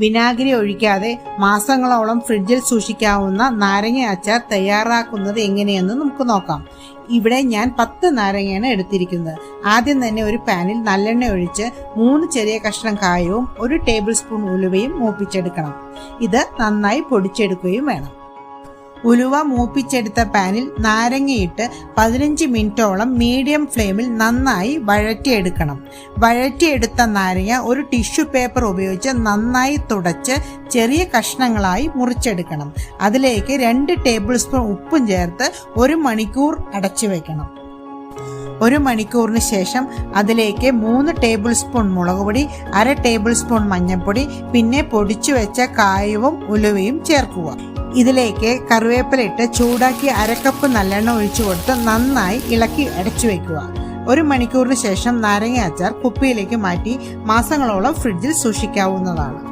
വിനാഗിരി ഒഴിക്കാതെ മാസങ്ങളോളം ഫ്രിഡ്ജിൽ സൂക്ഷിക്കാവുന്ന നാരങ്ങ അച്ചാർ തയ്യാറാക്കുന്നത് എങ്ങനെയെന്ന് നമുക്ക് നോക്കാം. ഇവിടെ ഞാൻ പത്ത് നാരങ്ങയാണ് എടുത്തിരിക്കുന്നത്. ആദ്യം തന്നെ ഒരു പാനിൽ നല്ലെണ്ണ ഒഴിച്ച് മൂന്ന് ചെറിയ കഷ്ണം കായവും ഒരു ടേബിൾ സ്പൂൺ ഉലുവയും മൂപ്പിച്ചെടുക്കണം. ഇത് നന്നായി പൊടിച്ചെടുക്കുകയും വേണം. ഉലുവ മൂപ്പിച്ചെടുത്ത പാനിൽ നാരങ്ങയിട്ട് പതിനഞ്ച് മിനിറ്റോളം മീഡിയം ഫ്ലെയിമിൽ നന്നായി വഴറ്റിയെടുക്കണം. വഴറ്റിയെടുത്ത നാരങ്ങ ഒരു ടിഷ്യൂ പേപ്പർ ഉപയോഗിച്ച് നന്നായി തുടച്ച് ചെറിയ കഷ്ണങ്ങളായി മുറിച്ചെടുക്കണം. അതിലേക്ക് രണ്ട് ടേബിൾ സ്പൂൺ ഉപ്പും ചേർത്ത് ഒരു മണിക്കൂർ അടച്ചു വെക്കണം. ഒരു മണിക്കൂറിന് ശേഷം അതിലേക്ക് മൂന്ന് ടേബിൾ സ്പൂൺ മുളക് പൊടി അര ടേബിൾ സ്പൂൺ മഞ്ഞൾപ്പൊടി പിന്നെ പൊടിച്ചു വെച്ച കായവും ഉലുവയും ചേർക്കുക. ഇതിലേക്ക് കറിവേപ്പില ഇട്ട് ചൂടാക്കി അരക്കപ്പ് നല്ലെണ്ണ ഒഴിച്ചു കൊടുത്ത് നന്നായി ഇളക്കി അടച്ചു വെക്കുക. ഒരു മണിക്കൂറിന് ശേഷം നാരങ്ങ അച്ചാർ കുപ്പിയിലേക്ക് മാറ്റി മാസങ്ങളോളം ഫ്രിഡ്ജിൽ സൂക്ഷിക്കാവുന്നതാണ്.